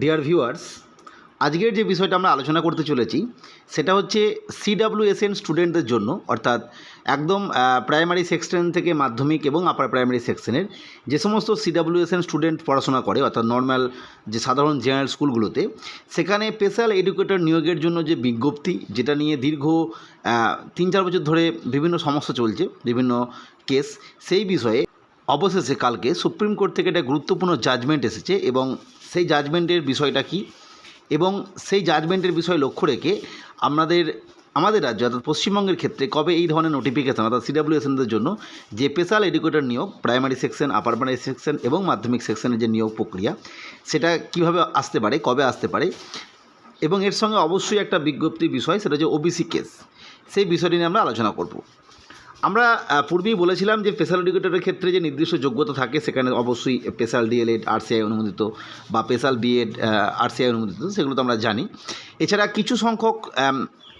Dear viewers আজকের যে বিষয়টা আমরা আলোচনা করতে চলেছি, সেটা হচ্ছে সিডাব্লিউএসএন স্টুডেন্টদের জন্য, অর্থাৎ একদম প্রাইমারি সেকশন থেকে মাধ্যমিক এবং আপার প্রাইমারি সেকশনের যে সমস্ত সিডাব্লিউএসএন স্টুডেন্ট পড়াশোনা করে, অর্থাৎ নর্মাল যে সাধারণ জেনারেল স্কুলগুলোতে সেখানে স্পেশাল এডুকেটর নিয়োগের জন্য যে বিজ্ঞপ্তি, যেটা নিয়ে দীর্ঘ তিন চার বছর ধরে বিভিন্ন সমস্যা চলছে, বিভিন্ন কেস সেই বিষয়ে অবশেষে কালকে সুপ্রিম কোর্ট থেকে একটা গুরুত্বপূর্ণ জাজমেন্ট এসেছে এবং সেই জাজমেন্টের বিষয়টা কি? এবং সেই জাজমেন্টের বিষয় লক্ষ্য রেখে আমাদের আমাদের রাজ্য অর্থাৎ পশ্চিমবঙ্গের ক্ষেত্রে কবে এই ধরনের নোটিফিকেশন অর্থাৎ সিডাব্লিউএসএনদের জন্য যে স্পেশাল এডুকেটর নিয়োগ primary section upper primary section এবং মাধ্যমিক সেকশনের যে নিয়োগ প্রক্রিয়া, সেটা কীভাবে আসতে পারে, কবে আসতে পারে? এবং এর সঙ্গে অবশ্যই একটা বিজ্ঞপ্তির বিষয়, সেটা হচ্ছে ওবিসি কেস সেই বিষয়টি নিয়ে আমরা আলোচনা করব। আমরা পূর্বেই বলেছিলাম যে স্পেশাল এডুকেটরের ক্ষেত্রে যে নির্দিষ্ট যোগ্যতা থাকে, সেখানে অবশ্যই স্পেশাল ডিএলএড আরসিআই অনুমোদিত বা স্পেশাল বিএড আরসিআই অনুমোদিত, সেগুলো তো আমরা জানি। এছাড়া কিছু সংখ্যক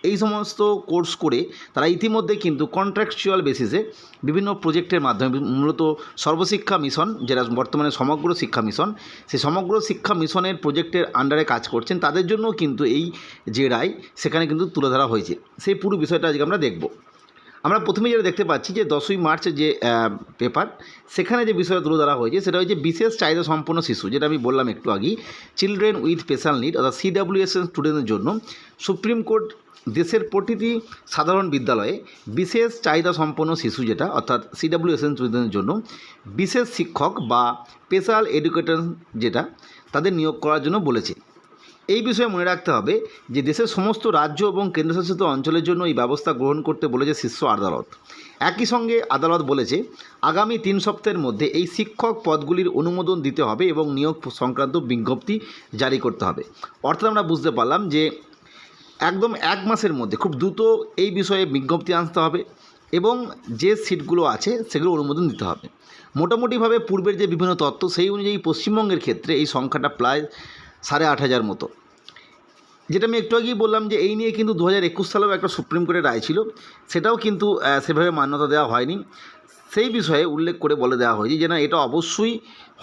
এই সমস্ত কোর্স করে তারা ইতিমধ্যে কিন্তু কন্ট্রাকচুয়াল বেসিসে বিভিন্ন প্রজেক্টের মাধ্যমে, মূলত সর্বশিক্ষা মিশন যেটা বর্তমানে সমগ্র শিক্ষা মিশন সেই সমগ্র শিক্ষা মিশনের প্রজেক্টের আন্ডারে কাজ করছেন, তাদের জন্য কিন্তু এই যে রায়, সেখানে কিন্তু তুলে ধরা হয়েছে। সেই পুরো বিষয়টা আজকে আমরা দেখব। আমরা প্রথমে যেটা দেখতে পাচ্ছি যে দশই মার্চ যে পেপার সেখানে যে বিষয়টা তুলে ধরা হয়েছে সেটা হচ্ছে বিশেষ চাহিদা সম্পন্ন শিশু, যেটা আমি বললাম একটু আগেই চিলড্রেন উইথ স্পেশাল নিড অর্থাৎ সিডাব্লিউএসএন স্টুডেন্টের জন্য সুপ্রিম কোর্ট দেশের প্রতিটি সাধারণ বিদ্যালয়ে বিশেষ চাহিদা সম্পন্ন শিশু যেটা, অর্থাৎ সিডাব্লিউএসএন স্টুডেন্টের জন্য বিশেষ শিক্ষক বা স্পেশাল এডুকেটর যেটা, তাদের নিয়োগ করার জন্য বলেছে। এই বিষয়ে মনে রাখতে হবে যে দেশের সমস্ত রাজ্য এবং কেন্দ্রশাসিত অঞ্চলের জন্য এই ব্যবস্থা গ্রহণ করতে বলেছে শীর্ষ আদালত। একই সঙ্গে আদালত বলেছে, আগামী তিন সপ্তাহের মধ্যে এই শিক্ষক পদগুলির অনুমোদন দিতে হবে এবং নিয়োগ সংক্রান্ত বিজ্ঞপ্তি জারি করতে হবে। অর্থাৎ আমরা বুঝতে পারলাম যে একদম এক মাসের মধ্যে খুব দ্রুত এই বিষয়ে বিজ্ঞপ্তি আনতে হবে এবং যে সিটগুলো আছে সেগুলো অনুমোদন দিতে হবে। মোটামুটিভাবে পূর্বের যে বিভিন্ন তত্ত্ব সেই অনুযায়ী পশ্চিমবঙ্গের ক্ষেত্রে এই সংখ্যাটা প্রায় সাড়ে আট হাজার মতো। যেটা আমি একটু আগেই বললাম যে এই নিয়ে কিন্তু দু হাজার একুশ সালেও একটা সুপ্রিম কোর্টের রায় ছিল। সেটাও কিন্তু সেভাবে মান্যতা দেওয়া হয়নি। সেই বিষয়ে উল্লেখ করে বলে দেওয়া হয়েছে যে না, এটা অবশ্যই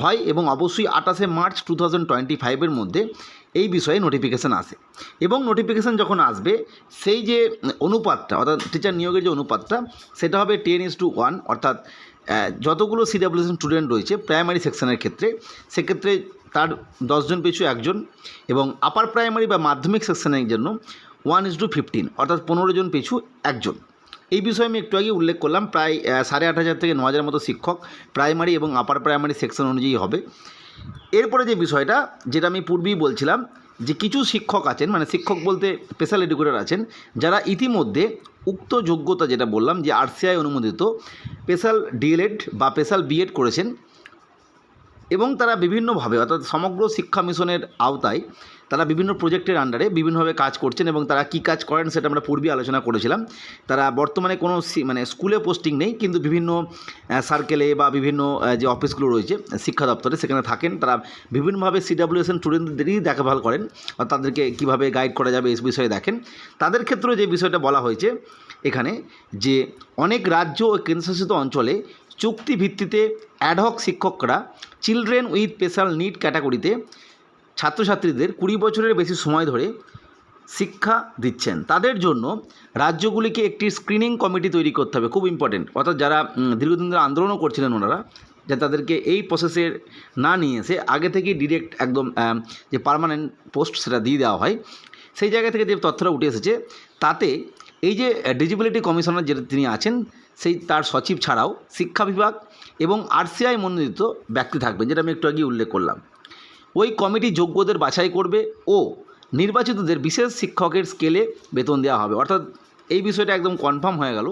হয় এবং অবশ্যই আঠাশে মার্চ টু থাউজেন্ড টোয়েন্টি ফাইভের মধ্যে এই বিষয়ে নোটিফিকেশান আসে। এবং নোটিফিকেশান যখন আসবে, সেই যে অনুপাতটা, অর্থাৎ টিচার নিয়োগের যে অনুপাতটা, সেটা হবে টেন ইস টু ওয়ান অর্থাৎ যতগুলো সিডাব্লিউএসএন স্টুডেন্ট রয়েছে প্রাইমারি সেকশনের ক্ষেত্রে, সেক্ষেত্রে তার দশজন পিছু একজন এবং আপার প্রাইমারি বা মাধ্যমিক সেকশনের জন্য ওয়ান ইস টু ফিফটিন অর্থাৎ পনেরো জন পিছু একজন। এই বিষয়ে আমি একটু আগে উল্লেখ করলাম, প্রায় সাড়ে আট হাজার থেকে ন হাজার মতো শিক্ষক প্রাইমারি এবং আপার প্রাইমারি সেকশন অনুযায়ী হবে। এরপরে যে বিষয়টা, যেটা আমি পূর্বেই বলছিলাম, যে কিছু শিক্ষক আছেন মানে শিক্ষক বলতে স্পেশাল এডুকেটর আছেন, যারা ইতিমধ্যে উক্ত যোগ্যতা যেটা বললাম যে আরসিআই অনুমোদিত স্পেশাল ডিএলএড বা স্পেশাল বিএড করেছেন এবং তারা বিভিন্নভাবে, অর্থাৎ সমগ্র শিক্ষা মিশনের আওতায় তারা বিভিন্ন প্রজেক্টের আন্ডারে বিভিন্নভাবে কাজ করছেন এবং তারা কী কাজ করেন সেটা আমরা পূর্বে আলোচনা করেছিলাম। তারা বর্তমানে কোনো মানে স্কুলে পোস্টিং নেই, কিন্তু বিভিন্ন সার্কেলে বা বিভিন্ন যে অফিসগুলো রয়েছে, শিক্ষা দপ্তরে সেখানে থাকেন। তারা বিভিন্নভাবে সিডাব্লিউএসএন স্টুডেন্টদেরই দেখাভাল করেন তাদেরকে কীভাবে গাইড করা যাবে এই বিষয়ে দেখেন। তাদের ক্ষেত্রেও যে বিষয়টা বলা হয়েছে এখানে যে অনেক রাজ্য ও কেন্দ্রশাসিত অঞ্চলে চুক্তি ভিত্তিতে অ্যাডহক শিক্ষকরা চিলড্রেন উইথ স্পেশাল নিড ক্যাটাগরিতে ছাত্রছাত্রীদের কুড়ি বছরের বেশি সময় ধরে শিক্ষা দিচ্ছেন। তাদের জন্য রাজ্যগুলিকে একটি স্ক্রিনিং কমিটি তৈরি করতে হবে, খুব ইম্পর্টেন্ট অর্থাৎ যারা দীর্ঘদিন ধরে আন্দোলনও করছিলেন ওনারা যে তাদেরকে এই প্রসেসের না নিয়ে এসে আগে থেকেই ডিরেক্ট একদম যে পার্মানেন্ট পোস্ট সেটা দিয়ে দেওয়া হয়, সেই জায়গা থেকে যে তথ্যটা উঠে এসেছে, তাতে এই যে ডিজিবিলিটি কমিশনার যেটা তিনি আছেন সেই তার সচিব ছাড়াও শিক্ষা বিভাগ এবং আরসিআই মনোনীত ব্যক্তি থাকবেন, যেটা আমি একটু আগে উল্লেখ করলাম। ওই কমিটি যোগ্যদের বাছাই করবে ও নির্বাচিতদের বিশেষ শিক্ষকের স্কেলে বেতন দেওয়া হবে। অর্থাৎ এই বিষয়টা একদম কনফার্ম হয়ে গেল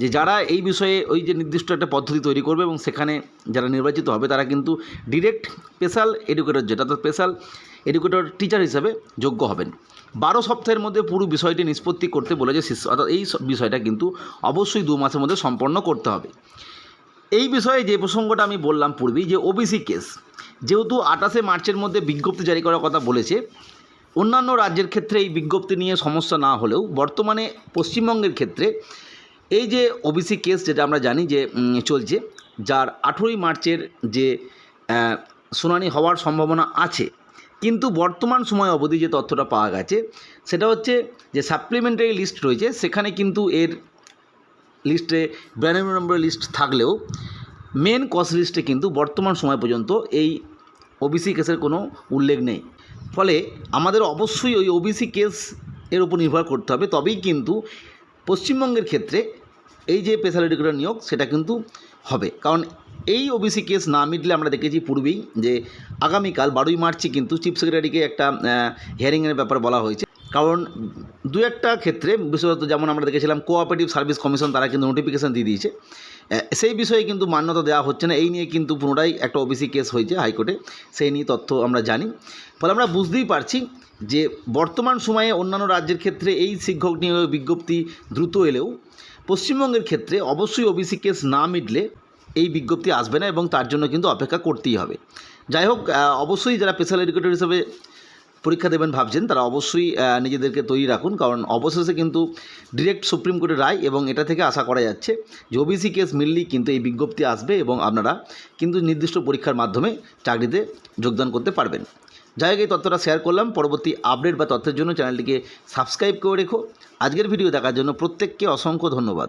যে যারা এই বিষয়ে ওই যে নির্দিষ্ট একটা পদ্ধতি তৈরি করবে এবং সেখানে যারা নির্বাচিত হবে, তারা কিন্তু ডিরেক্ট স্পেশাল এডুকেটর যেটা অর্থাৎ স্পেশাল এডুকেটর টিচার হিসেবে যোগ্য হবেন। বারো সপ্তাহের মধ্যে পুরো বিষয়টি নিষ্পত্তি করতে বলেছে শিশু অর্থাৎ এই বিষয়টা কিন্তু অবশ্যই দু মাসের মধ্যে সম্পন্ন করতে হবে। এই বিষয়ে যে প্রসঙ্গটা আমি বললাম পূর্বেই, যে ওবিসি কেস যেহেতু আঠাশে মার্চের মধ্যে বিজ্ঞপ্তি জারি করার কথা বলেছে, অন্যান্য রাজ্যের ক্ষেত্রে এই বিজ্ঞপ্তি নিয়ে সমস্যা না হলেও, বর্তমানে পশ্চিমবঙ্গের ক্ষেত্রে এই যে ওবিসি কেস যেটা আমরা জানি যে চলছে, যার আঠেরোই মার্চের যে শুনানি হওয়ার সম্ভাবনা আছে কিন্তু বর্তমান সময় অবধি যে তথ্যটা পাওয়া গেছে, সেটা হচ্ছে যে সাপ্লিমেন্টারি লিস্ট রয়েছে, সেখানে কিন্তু এর লিস্টে বিরানব্বই নম্বরের লিস্ট থাকলেও মেন কস লিস্টে কিন্তু বর্তমান সময় পর্যন্ত এই ওবিসি কেসের কোনো উল্লেখ নেই। ফলে আমাদের অবশ্যই ওই ওবিসি কেস এর উপর নির্ভর করতে হবে, তবেই কিন্তু পশ্চিমবঙ্গের ক্ষেত্রে এই যে স্পেশাল এডুকেটর নিয়োগ, সেটা কিন্তু হবে। কারণ এই ওবিসি কেস না মিটলে আমরা দেখেছি পূর্বেই যে আগামীকাল বারোই মার্চে কিন্তু চিফ সেক্রেটারিকে একটা হিয়ারিংয়ের ব্যাপার বলা হয়েছে। কারণ দু একটা ক্ষেত্রে বিশেষত যেমন আমরা দেখেছিলাম কোঅপারেটিভ সার্ভিস কমিশন তারা কিন্তু নোটিফিকেশান দিয়ে দিয়েছে। সেই বিষয়ে কিন্তু মান্যতা দেওয়া হচ্ছে না। এই নিয়ে কিন্তু পুনরায় একটা ওবিসি কেস হয়েছে হাইকোর্টে। সেই নিয়ে তথ্য আমরা জানি। ফলে আমরা বুঝতেই পারছি যে বর্তমান সময়ে অন্যান্য রাজ্যের ক্ষেত্রে এই শিক্ষক নিয়োগ বিজ্ঞপ্তি দ্রুত এলেও পশ্চিমবঙ্গের ক্ষেত্রে অবশ্যই ওবিসি কেস না মিটলে এই বিজ্ঞপ্তি আসবে না এবং তার জন্য কিন্তু অপেক্ষা করতেই হবে। যাই হোক অবশ্যই যারা স্পেশাল এডুকেটর হিসেবে পরীক্ষা দেবেন ভাবছেন, তারা অবশ্যই নিজেদেরকে তৈরি রাখুন। কারণ অবশেষে কিন্তু ডিরেক্ট সুপ্রিম কোর্টের রায় এবং এটা থেকে আশা করা যাচ্ছে যে ওবিসি কেস মিললেই কিন্তু এই বিজ্ঞপ্তি আসবে এবং আপনারা কিন্তু নির্দিষ্ট পরীক্ষার মাধ্যমে চাকরিতে যোগদান করতে পারবেন। যাই হোক, এই তথ্যটা শেয়ার করলাম। পরবর্তী আপডেট বা তথ্যের জন্য চ্যানেলটিকে সাবস্ক্রাইব করে রেখো। আজকের ভিডিও দেখার জন্য প্রত্যেককে অসংখ্য ধন্যবাদ।